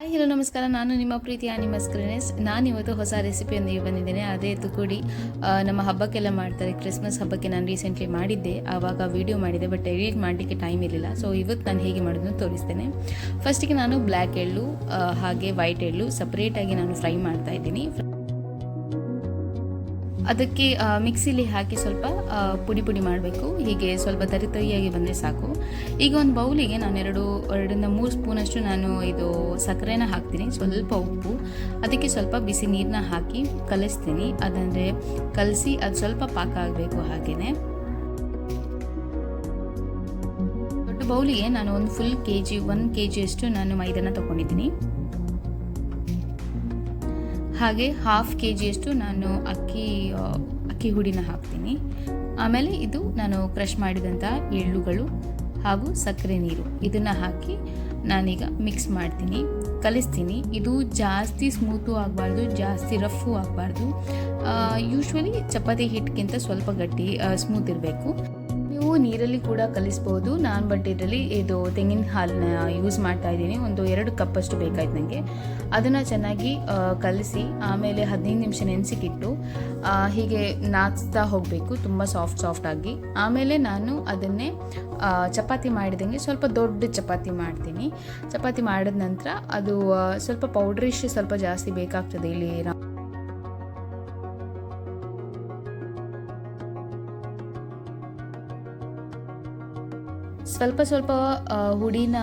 Hi, hello, ನಮಸ್ಕಾರ. ನಾನು ನಿಮ್ಮ ಪ್ರೀತಿಯ ನಿಮ್ಮ ಸ್ಕ್ರೀನೆಸ್ ನಾನು ಇವತ್ತು ಹೊಸ ರೆಸಿಪಿಯೊಂದಿಗೆ ಬಂದಿದ್ದೇನೆ. ಅದೇ ತುಕುಡಿ ನಮ್ಮ ಹಬ್ಬಕ್ಕೆಲ್ಲ ಮಾಡ್ತಾರೆ. ಕ್ರಿಸ್ಮಸ್ ಹಬ್ಬಕ್ಕೆ ನಾನು ರೀಸೆಂಟ್ಲಿ ಮಾಡಿದ್ದೆ. ಆವಾಗ ವಿಡಿಯೋ ಮಾಡಿದೆ ಬಟ್ ಎಡಿಟ್ ಮಾಡಲಿಕ್ಕೆ ಟೈಮ್ ಇರಲಿಲ್ಲ. ಸೊ, ಇವತ್ತು ನಾನು ಹೇಗೆ ಮಾಡೋದನ್ನು ತೋರಿಸ್ತೇನೆ. ಫಸ್ಟಿಗೆ ನಾನು ಬ್ಲ್ಯಾಕ್ ಎಳ್ಳು ಹಾಗೆ ವೈಟ್ ಎಳ್ಳು ಸಪ್ರೇಟಾಗಿ ನಾನು ಫ್ರೈ ಮಾಡ್ತಾ ಇದ್ದೀನಿ. ಅದಕ್ಕೆ ಮಿಕ್ಸಿಲಿ ಹಾಕಿ ಸ್ವಲ್ಪ ಪುಡಿ ಪುಡಿ ಮಾಡಬೇಕು. ಹೀಗೆ ಸ್ವಲ್ಪ ತರಿ ತರಿಯಾಗಿ ಬಂದರೆ ಸಾಕು. ಈಗ ಒಂದು ಬೌಲಿಗೆ ನಾನು ಎರಡು, ಎರಡರಿಂದ ಮೂರು ಸ್ಪೂನಷ್ಟು ನಾನು ಇದು ಸಕ್ಕರೆನ ಹಾಕ್ತೀನಿ. ಸ್ವಲ್ಪ ಉಪ್ಪು. ಅದಕ್ಕೆ ಸ್ವಲ್ಪ ಬಿಸಿ ನೀರನ್ನ ಹಾಕಿ ಕಲಿಸ್ತೀನಿ. ಅದಂದರೆ ಕಲಸಿ ಅದು ಸ್ವಲ್ಪ ಪಾಕ ಆಗಬೇಕು ಹಾಗೆಯೇ ದೊಡ್ಡ ಬೌಲಿಗೆ ನಾನು ಒಂದು full K G one K ಜಿಯಷ್ಟು ನಾನು ಮೈದಾನ ತೊಗೊಂಡಿದ್ದೀನಿ. ಹಾಗೆ ಹಾಫ್ ಕೆ ಜಿಯಷ್ಟು ನಾನು ಅಕ್ಕಿ ಅಕ್ಕಿ ಹುಡಿನ ಹಾಕ್ತೀನಿ. ಆಮೇಲೆ ಇದು ನಾನು ಕ್ರಷ್ ಮಾಡಿದಂಥ ಎಳ್ಳುಗಳು ಹಾಗೂ ಸಕ್ಕರೆ ನೀರು. ಇದನ್ನು ಹಾಕಿ ನಾನೀಗ ಮಿಕ್ಸ್ ಮಾಡ್ತೀನಿ, ಕಲಿಸ್ತೀನಿ. ಇದು ಜಾಸ್ತಿ ಸ್ಮೂತು ಆಗಬಾರ್ದು, ಜಾಸ್ತಿ ರಫು ಆಗಬಾರ್ದು. ಯೂಶ್ವಲಿ ಚಪಾತಿ ಹಿಟ್ಗಿಂತ ಸ್ವಲ್ಪ ಗಟ್ಟಿ ಸ್ಮೂತ್ ಇರಬೇಕು. ನೀವು ನೀರಲ್ಲಿ ಕೂಡ ಕಲಿಸ್ಬೋದು. ನಾನು ಬಟ್ ಇದರಲ್ಲಿ ಇದು ತೆಂಗಿನ ಹಾಲನ್ನ ಯೂಸ್ ಮಾಡ್ತಾ ಇದ್ದೀನಿ. ಒಂದು ಎರಡು ಕಪ್ಪಷ್ಟು ಬೇಕಾಯ್ತು ನನಗೆ ಅದನ್ನು ಚೆನ್ನಾಗಿ ಕಲಸಿ, ಆಮೇಲೆ ಹದಿನೈದು ನಿಮಿಷ ನೆನೆಸಿಕಿಟ್ಟು ಹೀಗೆ ನಾಚ್ತಾ ಹೋಗಬೇಕು. ತುಂಬ ಸಾಫ್ಟ್ ಸಾಫ್ಟ್ ಆಗಿ. ಆಮೇಲೆ ನಾನು ಅದನ್ನೇ ಚಪಾತಿ ಮಾಡಿದಂಗೆ ಸ್ವಲ್ಪ ದೊಡ್ಡ ಚಪಾತಿ ಮಾಡ್ತೀನಿ. ಚಪಾತಿ ಮಾಡಿದ ನಂತರ ಅದು ಸ್ವಲ್ಪ ಪೌಡ್ರಿಶ್ ಸ್ವಲ್ಪ ಜಾಸ್ತಿ ಬೇಕಾಗ್ತದೆ ಇಲ್ಲಿ ಸ್ವಲ್ಪ ಸ್ವಲ್ಪ ಹುಡಿನ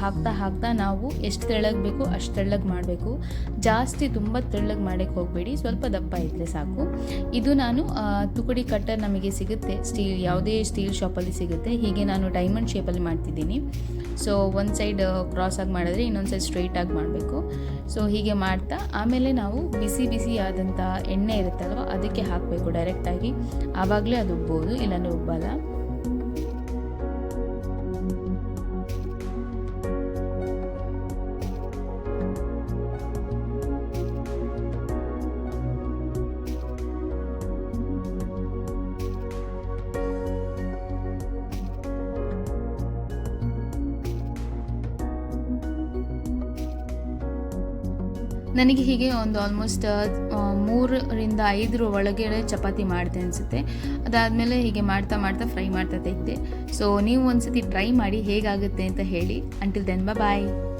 ಹಾಕ್ತಾ ಹಾಕ್ತಾ ನಾವು ಎಷ್ಟು ತೆಳ್ಳಗೆ ಬೇಕು ಅಷ್ಟು ತೆಳ್ಳಗೆ ಮಾಡಬೇಕು. ಜಾಸ್ತಿ ತುಂಬ ತೆಳ್ಳಗೆ ಮಾಡೋಕ್ಕೆ ಹೋಗಬೇಡಿ. ಸ್ವಲ್ಪ ದಪ್ಪ ಇದ್ದರೆ ಸಾಕು. ಇದು ನಾನು ತುಕಡಿ ಕಟ್ಟರ್ ನಮಗೆ ಸಿಗುತ್ತೆ. ಸ್ಟೀಲ್, ಯಾವುದೇ ಸ್ಟೀಲ್ ಶಾಪಲ್ಲಿ ಸಿಗುತ್ತೆ. ಹೀಗೆ ನಾನು ಡೈಮಂಡ್ ಶೇಪಲ್ಲಿ ಮಾಡ್ತಿದ್ದೀನಿ. ಸೊ, ಒಂದು ಸೈಡ್ ಕ್ರಾಸ್ ಆಗಿ ಮಾಡಿದ್ರೆ ಇನ್ನೊಂದು ಸೈಡ್ ಸ್ಟ್ರೈಟಾಗಿ ಮಾಡಬೇಕು. ಸೊ, ಹೀಗೆ ಮಾಡ್ತಾ, ಆಮೇಲೆ ನಾವು ಬಿಸಿ ಬಿಸಿ ಆದಂಥ ಎಣ್ಣೆ ಇರುತ್ತಲ್ವ, ಅದಕ್ಕೆ ಹಾಕಬೇಕು ಡೈರೆಕ್ಟಾಗಿ ಆವಾಗಲೇ ಅದು ಉಬ್ಬೋದು ಇಲ್ಲಾಂದರೆ ಉಬ್ಬಲ್ಲ. ನನಗೆ ಹೀಗೆ ಒಂದು ಆಲ್ಮೋಸ್ಟ್ ಮೂರರಿಂದ ಐದರ ಒಳಗೆ ಚಪಾತಿ ಮಾಡಿದೆ ಅನಿಸುತ್ತೆ. ಅದಾದಮೇಲೆ ಹೀಗೆ ಮಾಡ್ತಾ ಮಾಡ್ತಾ ಫ್ರೈ ಮಾಡ್ತಾ ತೆಗ್ದೆ. ಸೊ ನೀವು ಒಂದ್ಸತಿ ಟ್ರೈ ಮಾಡಿ ಹೇಗಾಗುತ್ತೆ ಅಂತ ಹೇಳಿ. Until then bye